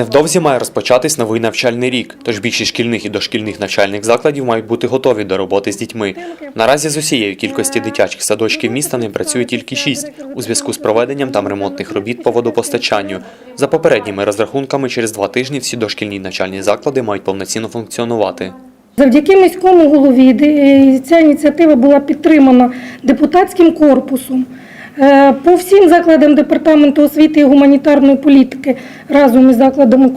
Невдовзі має розпочатись новий навчальний рік, тож більшість шкільних і дошкільних навчальних закладів мають бути готові до роботи з дітьми. Наразі з усієї кількості дитячих садочків міста не працює тільки шість у зв'язку з проведенням там ремонтних робіт по водопостачанню. За попередніми розрахунками, через два тижні всі дошкільні навчальні заклади мають повноцінно функціонувати. Завдяки міському голові ця ініціатива була підтримана депутатським корпусом. Е, По всім закладам департаменту освіти і гуманітарної політики разом із закладами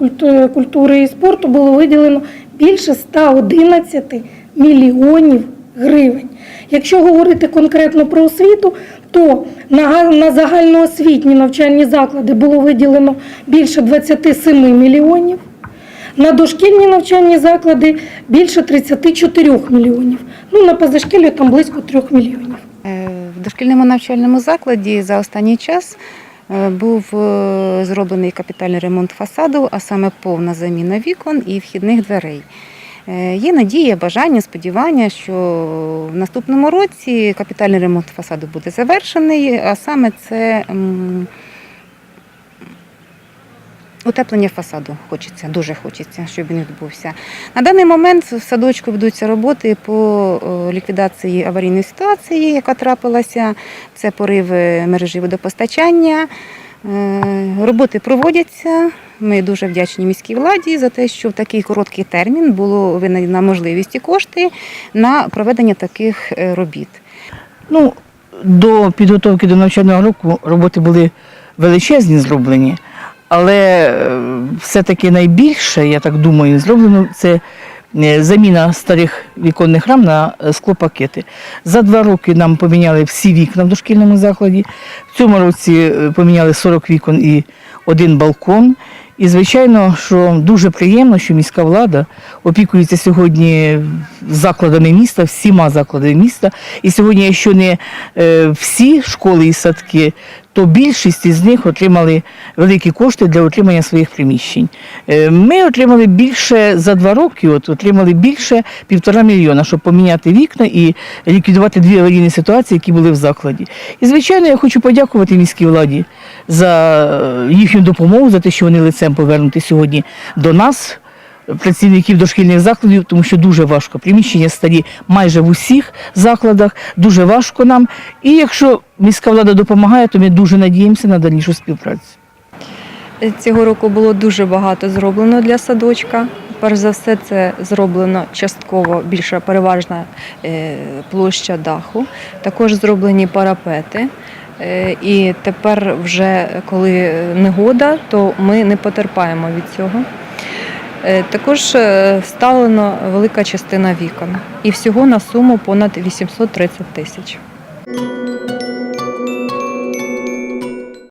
культури і спорту було виділено більше 111 мільйонів гривень. Якщо говорити конкретно про освіту, то на загальноосвітні навчальні заклади було виділено більше 27 мільйонів. На дошкільні навчальні заклади більше 34 мільйонів. Ну, на позашкіллю там близько 3 мільйонів. Дошкільному навчальному закладі за останній час е, був е, зроблений капітальний ремонт фасаду, а саме повна заміна вікон і вхідних дверей. Е, Є надія, бажання, сподівання, що в наступному році капітальний ремонт фасаду буде завершений, а саме це утеплення фасаду хочеться, дуже хочеться, щоб він відбувся. На даний момент в садочку ведуться роботи по ліквідації аварійної ситуації, яка трапилася. Це пориви мережі водопостачання. Е, Роботи проводяться. Ми дуже вдячні міській владі за те, що в такий короткий термін було винайдена можливість і кошти на проведення таких е, робіт. Ну, до підготовки до навчального року роботи були величезні зроблені, але е, все-таки найбільше, я так думаю, зроблено це е, заміна старих віконних рам на е, склопакети. За два роки нам поміняли всі вікна в дошкільному закладі. В цьому році поміняли 40 вікон і один балкон. І, звичайно, що дуже приємно, що міська влада опікується сьогодні закладами міста, всіма закладами міста. І сьогодні, якщо не всі школи і садки, то більшість із них отримали великі кошти для отримання своїх приміщень. Е, Ми отримали більше за два роки, от отримали більше півтора мільйона, щоб поміняти вікна і ліквідувати дві аварійні ситуації, які були в закладі. І звичайно, я хочу подякувати міській владі за е, їхню допомогу, за те, що вони лицем повернуті сьогодні до нас. Працівників дошкільних закладів, тому що дуже важко. Приміщення старі майже в усіх закладах, дуже важко нам. І якщо міська влада допомагає, то ми дуже надіємося на дальнішу співпрацю. Цього року було дуже багато зроблено для садочка. Перш за все, це зроблено частково більша переважна е, площа даху. Також зроблені парапети. Е, І тепер, вже коли негода, то ми не потерпаємо від цього. Е, Також е, вставлено велика частина вікон. І всього на суму понад 830 тисяч.